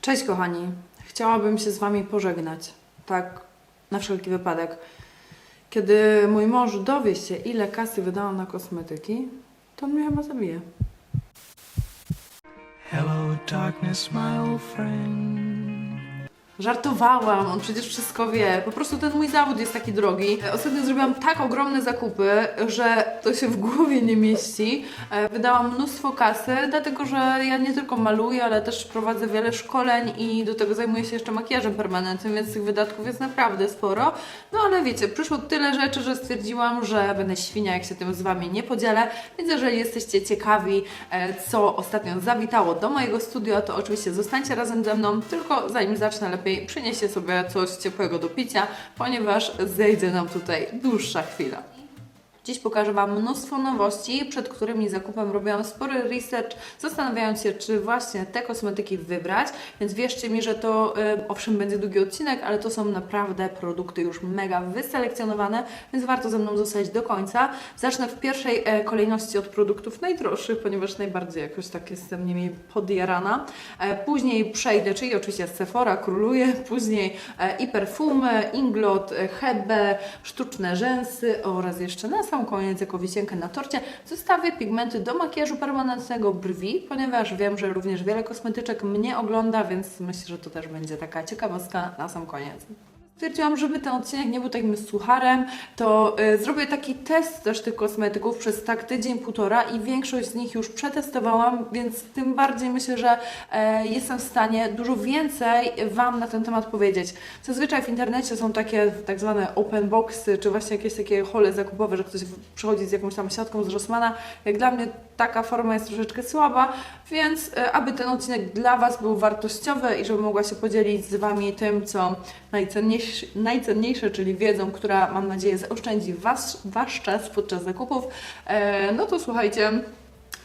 Cześć kochani, chciałabym się z Wami pożegnać. Tak, na wszelki wypadek. Kiedy mój mąż dowie się, ile kasy wydałam na kosmetyki, to on mnie chyba zabije. Hello, darkness, my old friend. Żartowałam, on przecież wszystko wie. Po prostu ten mój zawód jest taki drogi. E, Ostatnio zrobiłam tak ogromne zakupy, że to się w głowie nie mieści. E, Wydałam mnóstwo kasy, dlatego że ja nie tylko maluję, ale też prowadzę wiele szkoleń i do tego zajmuję się jeszcze makijażem permanentnym, więc tych wydatków jest naprawdę sporo. No ale wiecie, przyszło tyle rzeczy, że stwierdziłam, że będę świnia, jak się tym z Wami nie podzielę. Więc jeżeli jesteście ciekawi, e, co ostatnio zawitało do mojego studia, to oczywiście zostańcie razem ze mną. Tylko zanim zacznę, lepiej przynieście sobie coś ciepłego do picia, ponieważ zejdzie nam tutaj dłuższa chwila. Dziś pokażę Wam mnóstwo nowości, przed którymi zakupem robiłam spory research, zastanawiając się, czy właśnie te kosmetyki wybrać. Więc wierzcie mi, że to y, owszem będzie długi odcinek, ale to są naprawdę produkty już mega wyselekcjonowane, więc warto ze mną zostać do końca. Zacznę w pierwszej e, kolejności od produktów najdroższych, ponieważ najbardziej jakoś tak jestem nimi podjarana. E, później przejdę, czyli oczywiście Sephora króluje, później e, i perfumy, Inglot, Hebe, sztuczne rzęsy oraz jeszcze na sam koniec jako wisienkę na torcie zostawię pigmenty do makijażu permanentnego brwi, ponieważ wiem, że również wiele kosmetyczek mnie ogląda, więc myślę, że to też będzie taka ciekawostka na sam koniec. Stwierdziłam, żeby ten odcinek nie był takim sucharem, to y, zrobię taki test też tych kosmetyków przez tak tydzień, półtora i większość z nich już przetestowałam, więc tym bardziej myślę, że e, jestem w stanie dużo więcej Wam na ten temat powiedzieć. Zazwyczaj w internecie są takie tak zwane open boxy, czy właśnie jakieś takie hole zakupowe, że ktoś przychodzi z jakąś tam siatką z Rossmana. Jak dla mnie taka forma jest troszeczkę słaba, więc e, aby ten odcinek dla Was był wartościowy i żebym mogła się podzielić z Wami tym, co najcenniejsze, najcenniejsze czyli wiedzą, która mam nadzieję zaoszczędzi was, Wasz czas podczas zakupów, e, no to słuchajcie,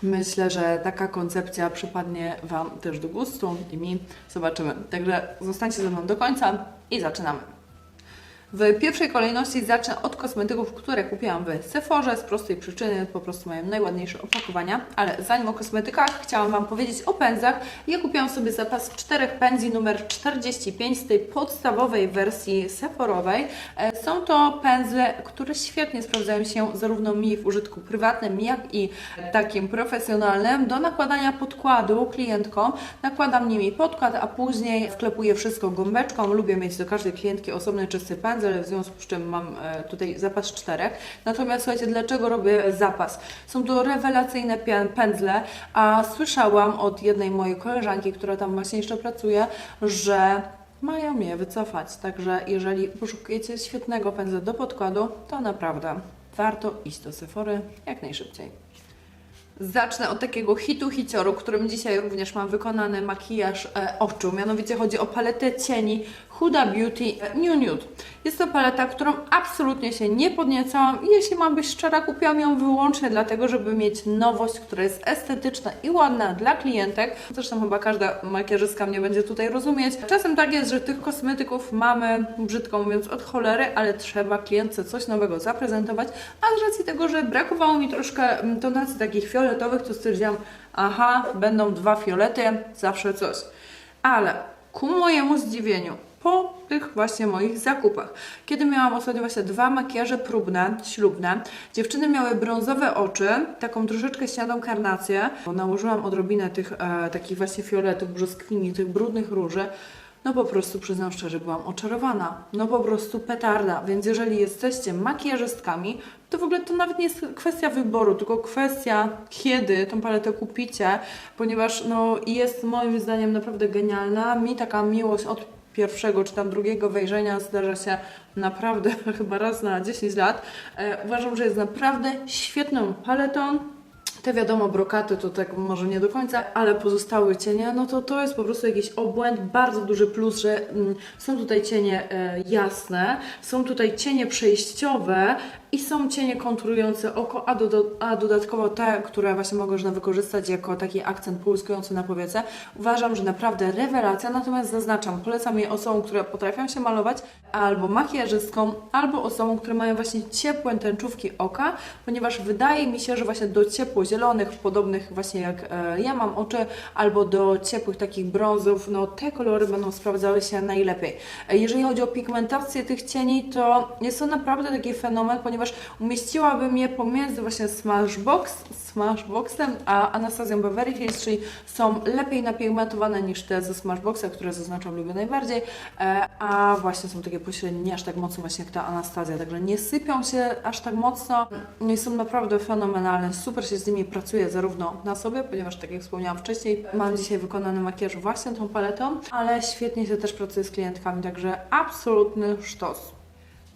myślę, że taka koncepcja przypadnie Wam też do gustu i mi. Zobaczymy. Także zostańcie ze mną do końca i zaczynamy. W pierwszej kolejności zacznę od kosmetyków, które kupiłam w Sephorze z prostej przyczyny, po prostu mają najładniejsze opakowania. Ale zanim o kosmetykach, chciałam Wam powiedzieć o pędzlach. Ja kupiłam sobie zapas czterech pędzli numer 45 z tej podstawowej wersji Sephorowej. E, Są to pędzle, które świetnie sprawdzają się zarówno mi w użytku prywatnym, jak i takim profesjonalnym. Do nakładania podkładu klientkom nakładam nimi podkład, a później wklepuję wszystko gąbeczką. Lubię mieć do każdej klientki osobny czysty pędzel, w związku z czym mam e, tutaj zapas czterech. Natomiast słuchajcie, dlaczego robię zapas? Są to rewelacyjne pę- pędzle, a słyszałam od jednej mojej koleżanki, która tam właśnie jeszcze pracuje, że mają je wycofać. Także jeżeli poszukujecie świetnego pędzla do podkładu, to naprawdę warto iść do Sephory jak najszybciej. Zacznę od takiego hitu hicioru, którym dzisiaj również mam wykonany makijaż e, oczu. Mianowicie chodzi o paletę cieni Huda Beauty e, New Nude. Jest to paleta, którą absolutnie się nie podniecałam i jeśli mam być szczera, kupiłam ją wyłącznie dlatego, żeby mieć nowość, która jest estetyczna i ładna dla klientek. Zresztą chyba każda makijażystka mnie będzie tutaj rozumieć. Czasem tak jest, że tych kosmetyków mamy, brzydko mówiąc, od cholery, ale trzeba klientce coś nowego zaprezentować, a z racji tego, że brakowało mi troszkę mm, tonacji takich fioletowych, to stwierdziłam, aha, będą dwa fiolety, zawsze coś. Ale ku mojemu zdziwieniu, po tych właśnie moich zakupach, kiedy miałam ostatnio właśnie dwa makijaże próbne, ślubne, dziewczyny miały brązowe oczy, taką troszeczkę śniadą karnację, bo nałożyłam odrobinę tych e, takich właśnie fioletów, brzoskwini, tych brudnych róży, no po prostu przyznam szczerze, byłam oczarowana. No po prostu petarda. Więc jeżeli jesteście makijażystkami, to w ogóle to nawet nie jest kwestia wyboru, tylko kwestia kiedy tą paletę kupicie, ponieważ no jest moim zdaniem naprawdę genialna. Mi taka miłość od pierwszego czy tam drugiego wejrzenia zdarza się naprawdę chyba raz na 10 lat. E, uważam, że jest naprawdę świetną paletą. Te wiadomo, brokaty to tak może nie do końca, ale pozostałe cienie, no to to jest po prostu jakiś obłęd, bardzo duży plus, że mm, są tutaj cienie e, jasne, są tutaj cienie przejściowe i są cienie konturujące oko, a, do, a dodatkowo te, które właśnie można wykorzystać jako taki akcent połyskujący na powiece. Uważam, że naprawdę rewelacja, natomiast zaznaczam, polecam je osobom, które potrafią się malować, albo makijażystkom, albo osobom, które mają właśnie ciepłe tęczówki oka, ponieważ wydaje mi się, że właśnie do ciepłoziemnych zielonych, podobnych właśnie jak e, ja mam oczy, albo do ciepłych takich brązów, no te kolory będą sprawdzały się najlepiej. E, Jeżeli chodzi o pigmentację tych cieni, to jest to naprawdę taki fenomen, ponieważ umieściłabym je pomiędzy właśnie Smashbox, Smashboxem a Anastazją Beverly Hills, czyli są lepiej napigmentowane niż te ze Smashboxa, które zaznaczam lubię najbardziej, e, a właśnie są takie pośrednie, nie aż tak mocno właśnie jak ta Anastazja, także nie sypią się aż tak mocno, nie są naprawdę fenomenalne, super się z nimi pracuje zarówno na sobie, ponieważ tak jak wspomniałam wcześniej, mam dzisiaj wykonany makijaż właśnie tą paletą, ale świetnie się też pracuje z klientkami, także absolutny sztos.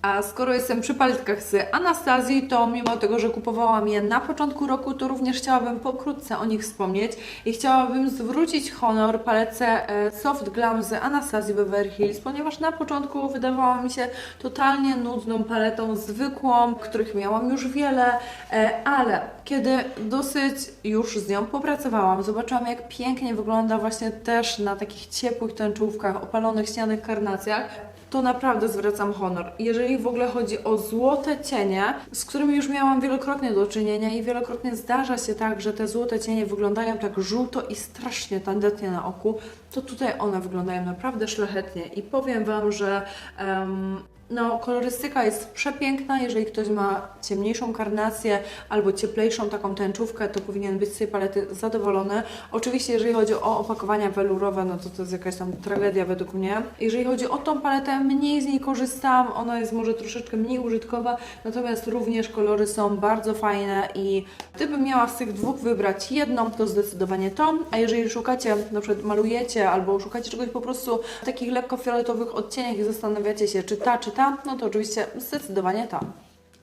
A skoro jestem przy paletkach z Anastazji, to mimo tego, że kupowałam je na początku roku, to również chciałabym pokrótce o nich wspomnieć i chciałabym zwrócić honor paletce e, Soft Glam z Anastazji Beverly Hills, ponieważ na początku wydawała mi się totalnie nudną paletą, zwykłą, których miałam już wiele, e, ale kiedy dosyć już z nią popracowałam, zobaczyłam jak pięknie wygląda właśnie też na takich ciepłych tęczówkach, opalonych ścianych karnacjach, to naprawdę zwracam honor. Jeżeli w ogóle chodzi o złote cienie, z którymi już miałam wielokrotnie do czynienia i wielokrotnie zdarza się tak, że te złote cienie wyglądają tak żółto i strasznie tandetnie na oku, to tutaj one wyglądają naprawdę szlachetnie i powiem Wam, że em, no, kolorystyka jest przepiękna. Jeżeli ktoś ma ciemniejszą karnację albo cieplejszą taką tęczówkę, to powinien być z tej palety zadowolony. Oczywiście, jeżeli chodzi o opakowania welurowe, no to to jest jakaś tam tragedia według mnie. Jeżeli chodzi o tą paletę, mniej z niej korzystam. Ona jest może troszeczkę mniej użytkowa, natomiast również kolory są bardzo fajne i gdybym miała z tych dwóch wybrać jedną, to zdecydowanie tą. A jeżeli szukacie, na przykład malujecie albo szukacie czegoś po prostu w takich lekko fioletowych odcieniach i zastanawiacie się, czy ta, czy ta, no to oczywiście zdecydowanie ta.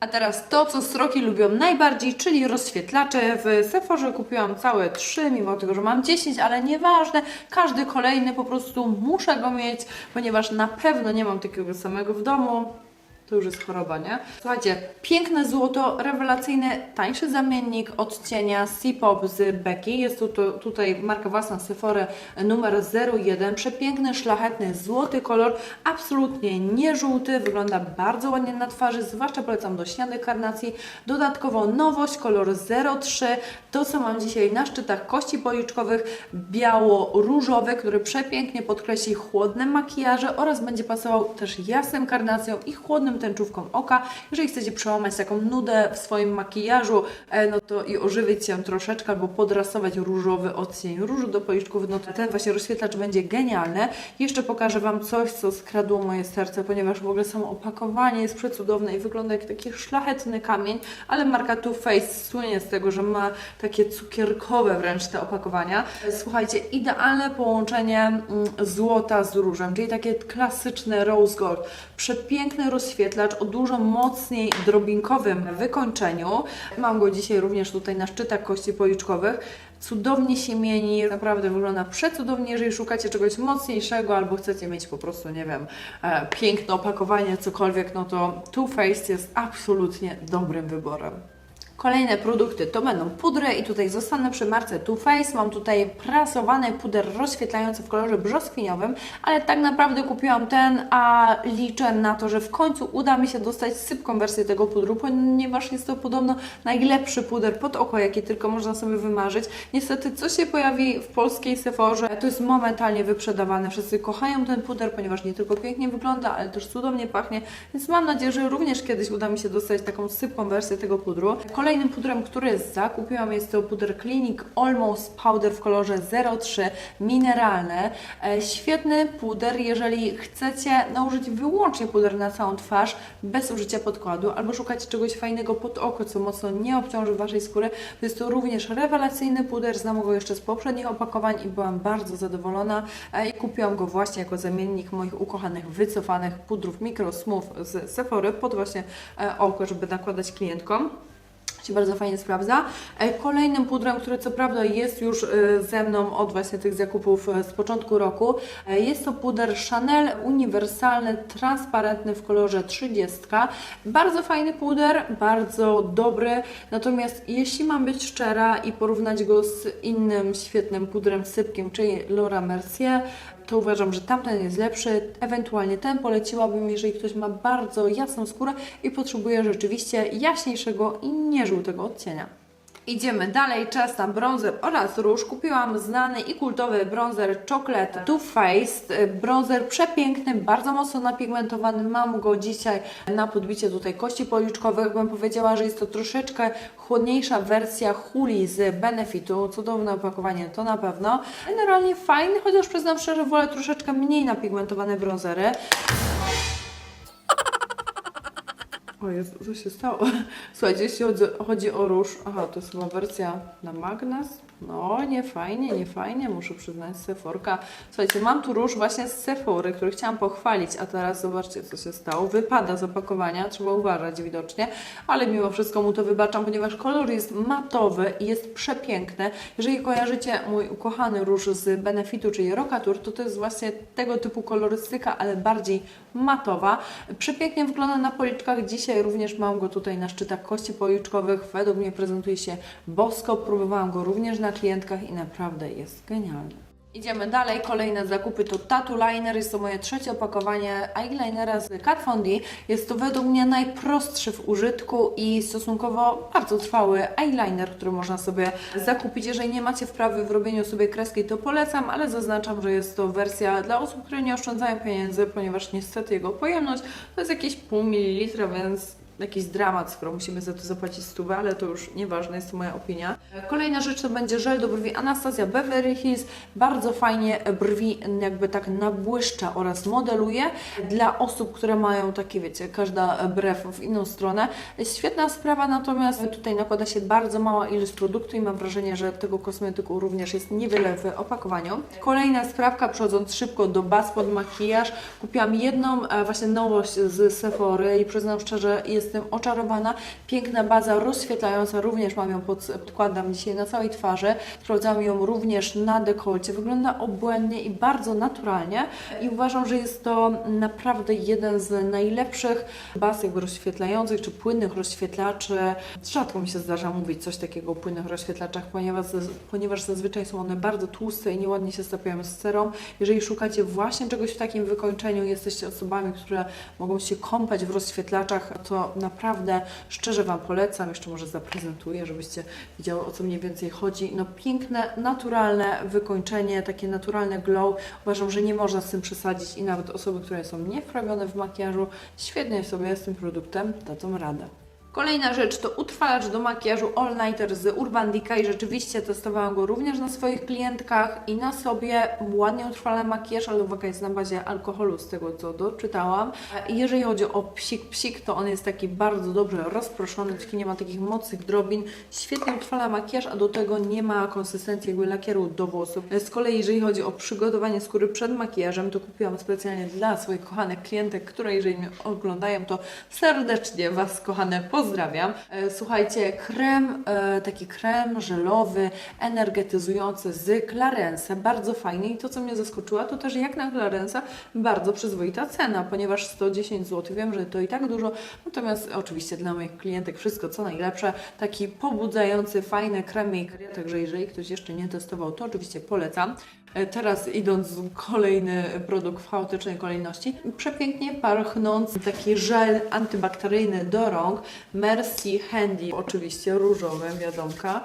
A teraz to, co sroki lubią najbardziej, czyli rozświetlacze. W Sephorze kupiłam całe trzy, mimo tego, że mam 10, ale nieważne. Każdy kolejny po prostu muszę go mieć, ponieważ na pewno nie mam takiego samego w domu. To już jest choroba, nie? Słuchajcie, piękne złoto, rewelacyjny, tańszy zamiennik odcienia C-Pop z Becky. Jest tu, tu, tutaj marka własna Sephora numer 01. Przepiękny, szlachetny, złoty kolor, absolutnie nie żółty, wygląda bardzo ładnie na twarzy, zwłaszcza polecam do śniadek karnacji. Dodatkowo nowość, kolor 03. To, co mam dzisiaj na szczytach kości policzkowych, biało-różowy, który przepięknie podkreśli chłodne makijaże oraz będzie pasował też jasnym karnacją i chłodnym tęczówką oka. Jeżeli chcecie przełamać taką nudę w swoim makijażu, e, no to i ożywić się troszeczkę albo podrasować różowy odcień różu do policzków, no to ten właśnie rozświetlacz będzie genialny. Jeszcze pokażę Wam coś, co skradło moje serce, ponieważ w ogóle samo opakowanie jest przecudowne i wygląda jak taki szlachetny kamień, ale marka Too Faced słynie z tego, że ma takie cukierkowe wręcz te opakowania. Słuchajcie, idealne połączenie mm, złota z różem, czyli takie klasyczne rose gold. Przepiękny rozświetlacz o dużo mocniej drobinkowym wykończeniu. Mam go dzisiaj również tutaj na szczytach kości policzkowych. Cudownie się mieni, naprawdę wygląda przecudownie. Jeżeli szukacie czegoś mocniejszego albo chcecie mieć po prostu, nie wiem, e, piękne opakowanie, cokolwiek, no to Too Faced jest absolutnie dobrym wyborem. Kolejne produkty to będą pudry i tutaj zostanę przy marce Too Faced. Mam tutaj prasowany puder rozświetlający w kolorze brzoskwiniowym, ale tak naprawdę kupiłam ten, a liczę na to, że w końcu uda mi się dostać sypką wersję tego pudru, ponieważ jest to podobno najlepszy puder pod oko, jaki tylko można sobie wymarzyć. Niestety, co się pojawi w polskiej Sephorze, to jest momentalnie wyprzedawane. Wszyscy kochają ten puder, ponieważ nie tylko pięknie wygląda, ale też cudownie pachnie, więc mam nadzieję, że również kiedyś uda mi się dostać taką sypką wersję tego pudru. Kolejnym pudrem, który zakupiłam jest to puder Clinic Almost Powder w kolorze 03 mineralny. E, świetny puder, jeżeli chcecie nałożyć wyłącznie puder na całą twarz bez użycia podkładu albo szukacie czegoś fajnego pod oko, co mocno nie obciąży Waszej skóry, to jest to również rewelacyjny puder. Znam go jeszcze z poprzednich opakowań i byłam bardzo zadowolona e, i kupiłam go właśnie jako zamiennik moich ukochanych, wycofanych pudrów Micro Smooth z Sephory pod właśnie e, oko, żeby nakładać klientkom się bardzo fajnie sprawdza. E, Kolejnym pudrem, który co prawda jest już e, ze mną od właśnie tych zakupów e, z początku roku, jest to puder Chanel uniwersalny, transparentny w kolorze 30. Bardzo fajny puder, bardzo dobry, natomiast jeśli mam być szczera i porównać go z innym świetnym pudrem sypkiem, czyli Laura Mercier, to uważam, że tamten jest lepszy. Ewentualnie ten poleciłabym, jeżeli ktoś ma bardzo jasną skórę i potrzebuje rzeczywiście jaśniejszego i nie żółtego odcienia. Idziemy dalej, czas na bronzer oraz róż. Kupiłam znany i kultowy bronzer Chocolate Too Faced. E, Bronzer przepiękny, bardzo mocno napigmentowany. Mam go dzisiaj na podbicie tutaj kości policzkowych. Bym powiedziała, że jest to troszeczkę chłodniejsza wersja Huli z Benefitu. Cudowne opakowanie, to na pewno. Generalnie fajny, chociaż przyznam szczerze, wolę troszeczkę mniej napigmentowane bronzery. O Jezu, co się stało? Słuchajcie, jeśli chodzi, chodzi o róż, aha, to jest chyba wersja na magnes. No, nie fajnie, nie fajnie, muszę przyznać, Sephorka. Słuchajcie, mam tu róż właśnie z Sephory, który chciałam pochwalić, a teraz zobaczcie, co się stało. Wypada z opakowania, trzeba uważać widocznie, ale mimo wszystko mu to wybaczam, ponieważ kolor jest matowy i jest przepiękny. Jeżeli kojarzycie mój ukochany róż z Benefitu, czyli Rocatur, to to jest właśnie tego typu kolorystyka, ale bardziej matowa. Przepięknie wygląda na policzkach. Dzisiaj również mam go tutaj na szczytach kości policzkowych. Według mnie prezentuje się bosko. Próbowałam go również na klientkach i naprawdę jest genialny. Idziemy dalej. Kolejne zakupy to Tattoo Liner. Jest to moje trzecie opakowanie eyelinera z Kat Von D. Jest to według mnie najprostszy w użytku i stosunkowo bardzo trwały eyeliner, który można sobie zakupić. Jeżeli nie macie wprawy w robieniu sobie kreski, to polecam, ale zaznaczam, że jest to wersja dla osób, które nie oszczędzają pieniędzy, ponieważ niestety jego pojemność to jest jakieś pół mililitra, więc jakiś dramat, skoro musimy za to zapłacić stówę, ale to już nieważne, jest to moja opinia. Kolejna rzecz to będzie żel do brwi Anastasia Beverly Hills. Bardzo fajnie brwi jakby tak nabłyszcza oraz modeluje dla osób, które mają takie, wiecie, każda brew w inną stronę. Świetna sprawa, natomiast tutaj nakłada się bardzo mała ilość produktu i mam wrażenie, że tego kosmetyku również jest niewiele w opakowaniu. Kolejna sprawka, przechodząc szybko do baz pod makijaż. Kupiłam jedną e, właśnie nowość z Sephory i przyznam szczerze, jestem oczarowana. Piękna baza rozświetlająca, również mam ją pod, podkładam dzisiaj na całej twarzy. Sprawdzam ją również na dekolcie. Wygląda obłędnie i bardzo naturalnie i uważam, że jest to naprawdę jeden z najlepszych baz jakby rozświetlających czy płynnych rozświetlaczy. Rzadko mi się zdarza mówić coś takiego o płynnych rozświetlaczach, ponieważ, ponieważ zazwyczaj są one bardzo tłuste i nieładnie się stapiają z cerą. Jeżeli szukacie właśnie czegoś w takim wykończeniu, jesteście osobami, które mogą się kąpać w rozświetlaczach, to naprawdę szczerze Wam polecam. Jeszcze może zaprezentuję, żebyście widziały o co mniej więcej chodzi. No piękne, naturalne wykończenie, takie naturalne glow. Uważam, że nie można z tym przesadzić i nawet osoby, które są niewprawione w makijażu, świetnie sobie z tym produktem dadzą radę. Kolejna rzecz to utrwalacz do makijażu All Nighter z Urban Decay. Rzeczywiście testowałam go również na swoich klientkach i na sobie. Ładnie utrwala makijaż, ale uwaga, jest na bazie alkoholu z tego co doczytałam. Jeżeli chodzi o psik psik, to on jest taki bardzo dobrze rozproszony, taki nie ma takich mocnych drobin. Świetnie utrwala makijaż, a do tego nie ma konsystencji jakby lakieru do włosów. Z kolei jeżeli chodzi o przygotowanie skóry przed makijażem, to kupiłam specjalnie dla swoich kochanych klientek, które jeżeli mnie oglądają, to serdecznie Was kochane pozdrawiam. E, Słuchajcie, krem, e, taki krem żelowy, energetyzujący z Clarence, bardzo fajny. I to co mnie zaskoczyło, to też jak na Clarence bardzo przyzwoita cena, ponieważ 110 zł, wiem, że to i tak dużo, natomiast oczywiście dla moich klientek wszystko co najlepsze, taki pobudzający, fajny kremik, także jeżeli ktoś jeszcze nie testował, to oczywiście polecam. E, Teraz idąc kolejny produkt w chaotycznej kolejności, przepięknie pachnąc taki żel antybakteryjny do rąk Mercy Handy, oczywiście różowy, wiadomka.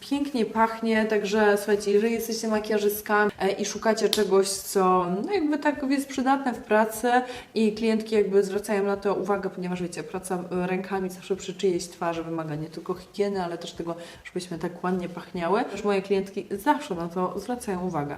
Pięknie pachnie, także słuchajcie, jeżeli jesteście makijażystkami e, i szukacie czegoś, co no jakby tak jest przydatne w pracy i klientki jakby zwracają na to uwagę, ponieważ wiecie, praca e, rękami zawsze przy czyjejś twarzy wymaga nie tylko higieny, ale też tego, żebyśmy tak ładnie pachniały. Też moje klientki zawsze na to zwracają uwagę.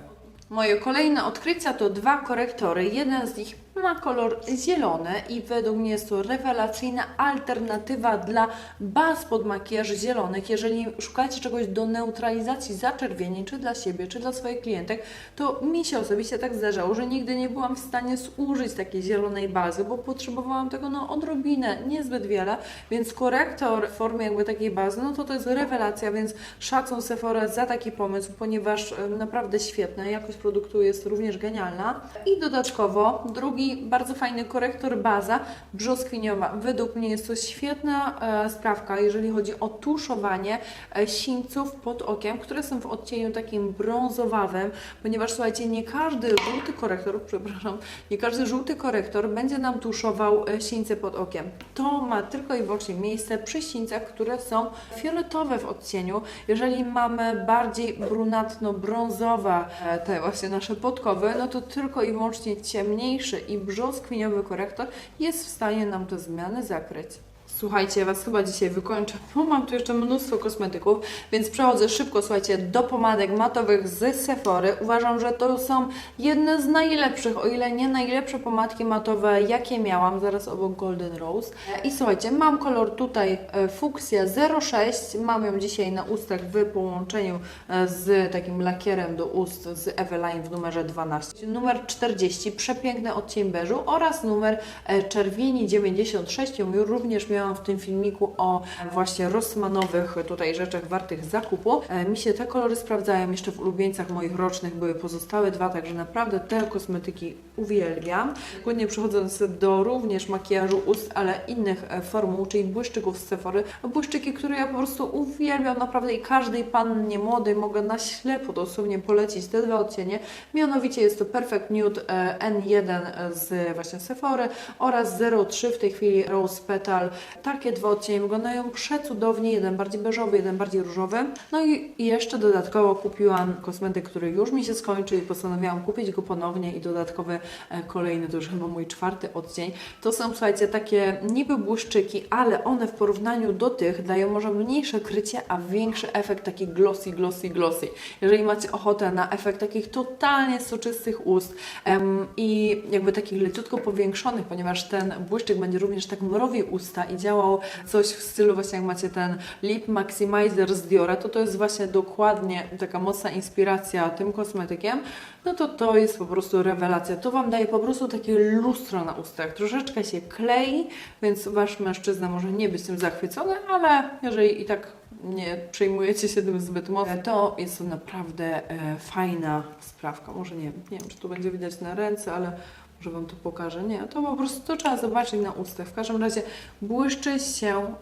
Moje kolejne odkrycia to dwa korektory. Jeden z nich ma kolor zielony i według mnie jest to rewelacyjna alternatywa dla baz pod makijaż zielonych. Jeżeli szukacie czegoś do neutralizacji zaczerwienień, czy dla siebie, czy dla swoich klientek, to mi się osobiście tak zdarzało, że nigdy nie byłam w stanie zużyć takiej zielonej bazy, bo potrzebowałam tego no odrobinę, niezbyt wiele, więc korektor w formie jakby takiej bazy, no to to jest rewelacja, więc szacun Sephora za taki pomysł, ponieważ naprawdę świetne, jakość produktu jest również genialna. I dodatkowo drugi I bardzo fajny korektor baza brzoskwiniowa. Według mnie jest to świetna e, sprawka, jeżeli chodzi o tuszowanie e, sińców pod okiem, które są w odcieniu takim brązowawym, ponieważ słuchajcie, nie każdy żółty korektor, przepraszam, nie każdy żółty korektor będzie nam tuszował e, sińce pod okiem. To ma tylko i wyłącznie miejsce przy sińcach, które są fioletowe w odcieniu. Jeżeli mamy bardziej brunatno-brązowe te właśnie nasze podkowy, no to tylko i wyłącznie ciemniejszy i brzoskwiniowy korektor jest w stanie nam te zmiany zakryć. Słuchajcie, Was chyba dzisiaj wykończę, bo mam tu jeszcze mnóstwo kosmetyków, więc przechodzę szybko, słuchajcie, do pomadek matowych z Sephory. Uważam, że to są jedne z najlepszych, o ile nie najlepsze pomadki matowe, jakie miałam, zaraz obok Golden Rose. I słuchajcie, mam kolor tutaj e, fuksja 06, mam ją dzisiaj na ustach w połączeniu e, z takim lakierem do ust z Eveline w numerze 12. Numer 40, przepiękny odcień beżu oraz numer e, czerwieni 96, ją również miałam w tym filmiku o właśnie Rossmanowych tutaj rzeczach wartych zakupu. E, Mi się te kolory sprawdzają, jeszcze w ulubieńcach moich rocznych były pozostałe dwa, także naprawdę te kosmetyki uwielbiam. Głównie przechodząc do również makijażu ust, ale innych e, formuł, czyli błyszczyków z Sephory. Błyszczyki, które ja po prostu uwielbiam naprawdę i każdej pannie młodej mogę na ślepo dosłownie polecić te dwa odcienie. Mianowicie jest to Perfect Nude e, N1 z właśnie Sephory oraz 03 w tej chwili Rose Petal. Takie dwa odcienie wyglądają przecudownie, jeden bardziej beżowy, jeden bardziej różowy. No i jeszcze dodatkowo kupiłam kosmetyk, który już mi się skończył i postanowiłam kupić go ponownie i dodatkowy e, kolejny, to już chyba mój czwarty odcień. To są, słuchajcie, takie niby błyszczyki, ale one w porównaniu do tych dają może mniejsze krycie, a większy efekt taki glossy, glossy, glossy. Jeżeli macie ochotę na efekt takich totalnie soczystych ust em, i jakby takich leciutko powiększonych, ponieważ ten błyszczyk będzie również tak mrowił usta i działał coś w stylu właśnie jak macie ten Lip Maximizer z Diora, to to jest właśnie dokładnie taka mocna inspiracja tym kosmetykiem, no to to jest po prostu rewelacja. To Wam daje po prostu takie lustro na ustach. Troszeczkę się klei, więc Wasz mężczyzna może nie być tym zachwycony, ale jeżeli i tak nie przejmujecie się tym zbyt mocno, to jest to naprawdę e, fajna sprawka. Może nie, nie wiem, czy tu będzie widać na ręce, ale może Wam to pokażę. Nie, to po prostu to trzeba zobaczyć na ustach. W każdym razie błyszczy się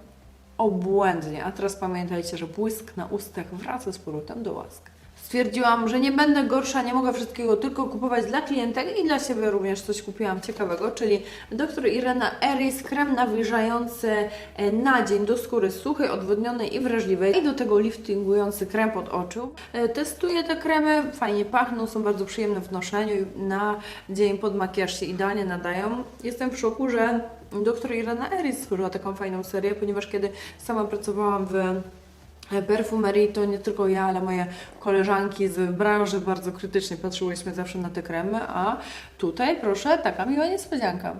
obłędnie. A teraz pamiętajcie, że błysk na ustach wraca z powrotem do łask. Stwierdziłam, że nie będę gorsza, nie mogę wszystkiego tylko kupować dla klientek i dla siebie również coś kupiłam ciekawego, czyli dr Irena Eris, krem nawilżający e, na dzień do skóry suchej, odwodnionej i wrażliwej i do tego liftingujący krem pod oczu. E, Testuję te kremy, fajnie pachną, są bardzo przyjemne w noszeniu i na dzień pod makijaż się idealnie nadają. Jestem w szoku, że dr Irena Eris stworzyła taką fajną serię, ponieważ kiedy sama pracowałam w perfumerii to nie tylko ja, ale moje koleżanki z branży bardzo krytycznie patrzyłyśmy zawsze na te kremy, a tutaj proszę, taka miła niespodzianka.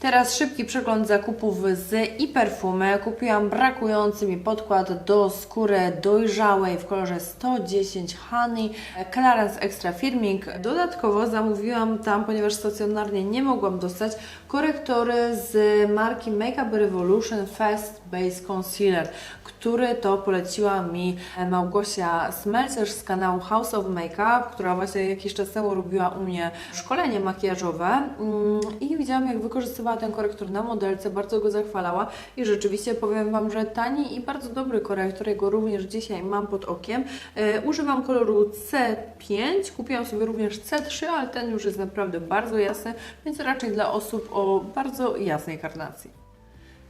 Teraz szybki przegląd zakupów z i perfumy. Kupiłam brakujący mi podkład do skóry dojrzałej w kolorze 110 Honey Clarence Extra Firming. Dodatkowo zamówiłam tam, ponieważ stacjonarnie nie mogłam dostać, korektory z marki Makeup Revolution Fast Base Concealer, który to poleciła mi Małgosia Smelcerz z kanału House of Makeup, która właśnie jakiś czas temu robiła u mnie szkolenie makijażowe Mm, i widziałam jak wykorzystywała ten korektor na modelce, bardzo go zachwalała i rzeczywiście powiem Wam, że tani i bardzo dobry korektor, jego również dzisiaj mam pod okiem. E, używam koloru C5, kupiłam sobie również C3, ale ten już jest naprawdę bardzo jasny, więc raczej dla osób o bardzo jasnej karnacji.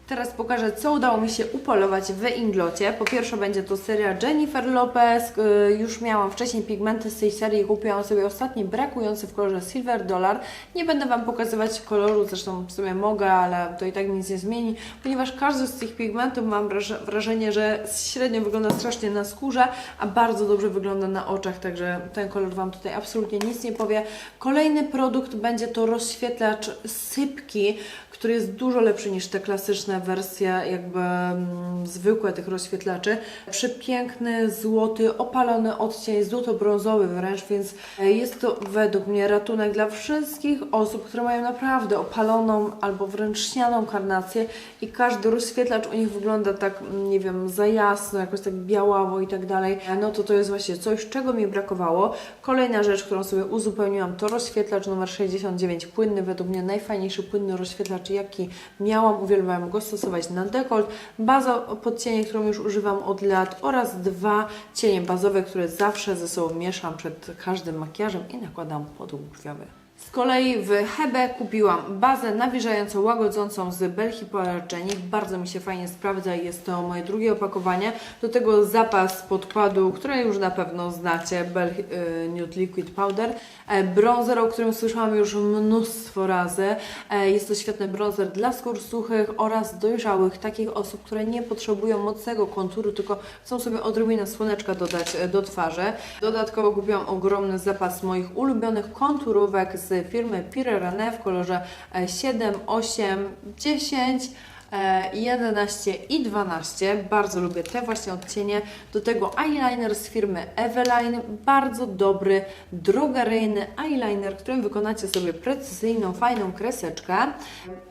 Teraz pokażę, co udało mi się upolować w Inglocie. Po pierwsze będzie to seria Jennifer Lopez. Yy, Już miałam wcześniej pigmenty z tej serii. Kupiłam sobie ostatni brakujący w kolorze Silver Dollar. Nie będę Wam pokazywać koloru, zresztą w sumie mogę, ale to i tak nic nie zmieni, ponieważ każdy z tych pigmentów mam wraż- wrażenie, że średnio wygląda strasznie na skórze, a bardzo dobrze wygląda na oczach, także ten kolor Wam tutaj absolutnie nic nie powie. Kolejny produkt będzie to rozświetlacz sypki, który jest dużo lepszy niż te klasyczne wersje jakby mm, zwykłe tych rozświetlaczy. Przepiękny, złoty, opalony odcień, złoto-brązowy wręcz, więc e, jest to według mnie ratunek dla wszystkich osób, które mają naprawdę opaloną albo wręcz śnianą karnację i każdy rozświetlacz u nich wygląda tak, mm, nie wiem, za jasno, jakoś tak białawo i tak dalej. E, No to to jest właśnie coś, czego mi brakowało. Kolejna rzecz, którą sobie uzupełniłam, to rozświetlacz numer 69, płynny, według mnie najfajniejszy płynny rozświetlacz, jaki miałam. Uwielbiałam go stosować na dekolt. Baza podcienie, którą już używam od lat oraz dwa cienie bazowe, które zawsze ze sobą mieszam przed każdym makijażem i nakładam podłóżkowy. Z kolei w Hebe kupiłam bazę nawilżającą, łagodzącą z Bell Hypoallergenic. Bardzo mi się fajnie sprawdza i jest to moje drugie opakowanie. Do tego zapas podkładu, który już na pewno znacie, Bell y, Nude Liquid Powder. E, Bronzer, o którym słyszałam już mnóstwo razy. E, Jest to świetny bronzer dla skór suchych oraz dojrzałych, takich osób, które nie potrzebują mocnego konturu, tylko chcą sobie odrobinę słoneczka dodać e, do twarzy. Dodatkowo kupiłam ogromny zapas moich ulubionych konturówek z firmy Pire René w kolorze e, 7, 8, 10. e, 11 i 12. Bardzo lubię te właśnie odcienie. Do tego eyeliner z firmy Eveline. Bardzo dobry, drogeryjny eyeliner, którym wykonacie sobie precyzyjną, fajną kreseczkę.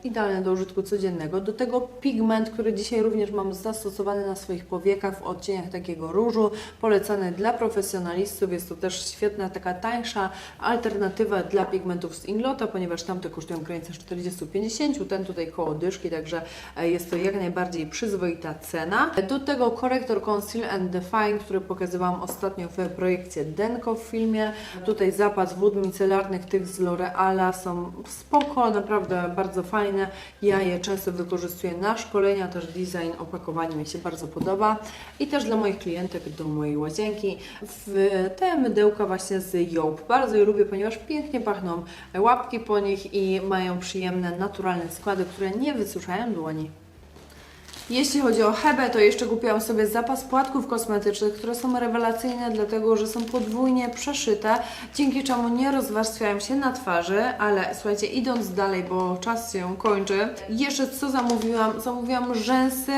Idealny do użytku codziennego. Do tego pigment, który dzisiaj również mam zastosowany na swoich powiekach w odcieniach takiego różu. Polecany dla profesjonalistów. Jest to też świetna, taka tańsza alternatywa dla pigmentów z Inglota, ponieważ tamte kosztują w granicach 40-50, ten tutaj koło dyszki, także e, jest to jak najbardziej przyzwoita cena. Do tego korektor Conceal and Define, który pokazywałam ostatnio w projekcie Denko w filmie. Tutaj zapas wód micelarnych tych z L'Oreala są spoko, naprawdę bardzo fajne. Ja je często wykorzystuję na szkolenia, też design opakowania mi się bardzo podoba. I też dla moich klientek do mojej łazienki w te mydełka właśnie z Joop. Bardzo je lubię, ponieważ pięknie pachną łapki po nich i mają przyjemne, naturalne składy, które nie wysuszają dłoni. Jeśli chodzi o Hebę, to jeszcze kupiłam sobie zapas płatków kosmetycznych, które są rewelacyjne, dlatego że są podwójnie przeszyte, dzięki czemu nie rozwarstwiają się na twarzy, ale słuchajcie, idąc dalej, bo czas się kończy, jeszcze co zamówiłam? Zamówiłam rzęsy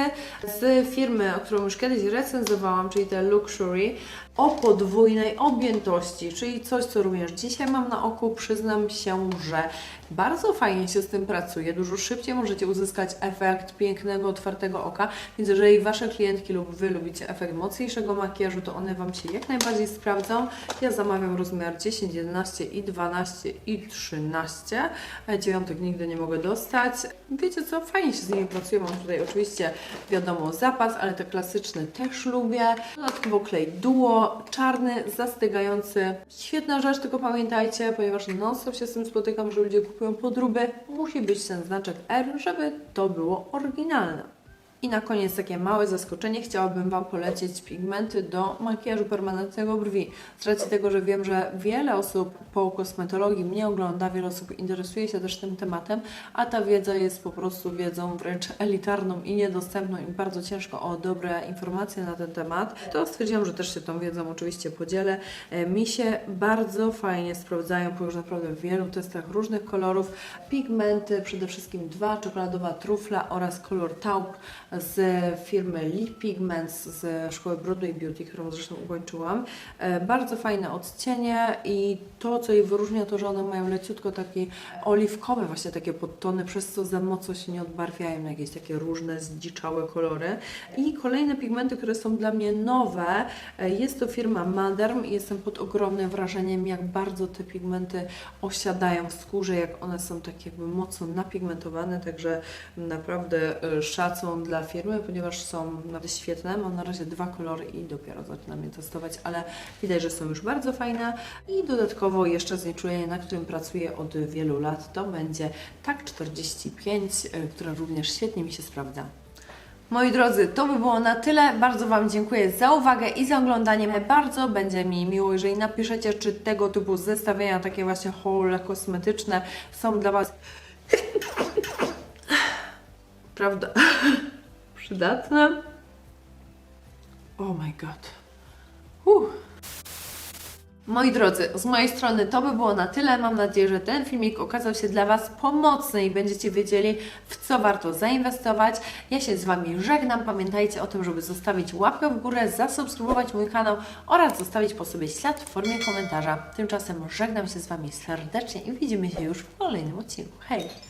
z firmy, którą już kiedyś recenzowałam, czyli te Luxury, o podwójnej objętości, czyli coś, co również dzisiaj mam na oku. Przyznam się, że bardzo fajnie się z tym pracuje. Dużo szybciej możecie uzyskać efekt pięknego, otwartego oka. Więc jeżeli Wasze klientki lub Wy lubicie efekt mocniejszego makijażu, to one Wam się jak najbardziej sprawdzą. Ja zamawiam rozmiar 10, 11 i 12 i 13. E, Dziewiątek nigdy nie mogę dostać. Wiecie co? Fajnie się z nimi pracuje. Mam tutaj oczywiście, wiadomo, zapas, ale te klasyczne też lubię. Dodatkowo klej Duo, czarny, zastygający. Świetna rzecz, tylko pamiętajcie, ponieważ non-stop się z tym spotykam, że ludzie kupują podróby, musi być ten znaczek R, żeby to było oryginalne. I na koniec takie małe zaskoczenie. Chciałabym Wam polecić pigmenty do makijażu permanentnego brwi. Z racji tego, że wiem, że wiele osób po kosmetologii mnie ogląda, wiele osób interesuje się też tym tematem, a ta wiedza jest po prostu wiedzą wręcz elitarną i niedostępną i bardzo ciężko o dobre informacje na ten temat. To stwierdziłam, że też się tą wiedzą oczywiście podzielę. E, Mi się bardzo fajnie sprawdzają po już naprawdę wielu testach różnych kolorów. Pigmenty, przede wszystkim dwa, czekoladowa trufla oraz kolor taupe z firmy Lee Pigments z szkoły Broadway Beauty, którą zresztą ukończyłam. E, Bardzo fajne odcienie i to, co je wyróżnia, to, że one mają leciutko takie oliwkowe właśnie takie podtony, przez co za mocno się nie odbarwiają na jakieś takie różne zdziczałe kolory. I kolejne pigmenty, które są dla mnie nowe, e, jest to firma Maderm i jestem pod ogromnym wrażeniem, jak bardzo te pigmenty osiadają w skórze, jak one są tak jakby mocno napigmentowane, także naprawdę e, szacun firmy, ponieważ są naprawdę świetne. Mam na razie dwa kolory i dopiero zaczynam je testować, ale widać, że są już bardzo fajne. I dodatkowo jeszcze znieczulenie, na którym pracuję od wielu lat, to będzie TAK 45, e, która również świetnie mi się sprawdza. Moi drodzy, to by było na tyle. Bardzo Wam dziękuję za uwagę i za oglądanie. Bardzo będzie mi miło, jeżeli napiszecie, czy tego typu zestawienia, takie właśnie haul kosmetyczne są dla Was prawda przydatne. Oh my god. Uh. Moi drodzy, z mojej strony to by było na tyle. Mam nadzieję, że ten filmik okazał się dla Was pomocny i będziecie wiedzieli, w co warto zainwestować. Ja się z Wami żegnam. Pamiętajcie o tym, żeby zostawić łapkę w górę, zasubskrybować mój kanał oraz zostawić po sobie ślad w formie komentarza. Tymczasem żegnam się z Wami serdecznie i widzimy się już w kolejnym odcinku. Hej!